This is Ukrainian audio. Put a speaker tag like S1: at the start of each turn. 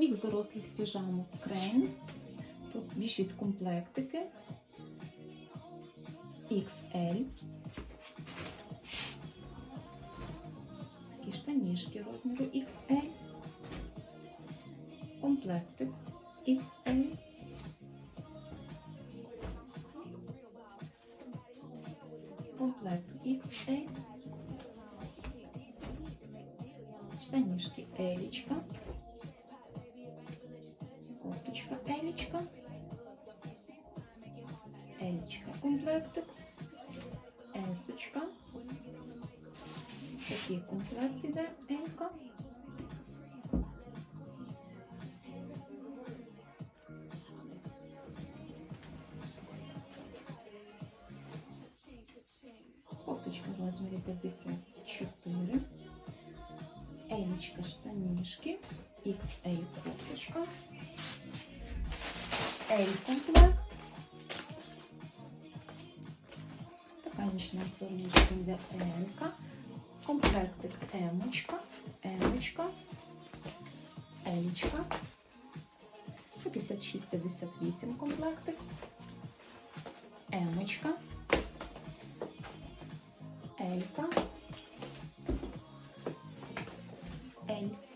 S1: Мікс дорослих піжамок Крейн. Тут більшість комплектики. XL. Такі штанішки розміру XL. Комплектик XL. Комплект XL. Штанішки Елічка. Елічка. Елічка комплектик. Есочка. Такий комплект іде Елька. Кофточка в розмірі 54. Елічка штанішки. XL кофточка. L-комплекс. Така нічна сумнічка йде L-ка. Комплектик М-очка, М-очка, L-очка. 56-58 комплектик. Емочка, Елька, Ель.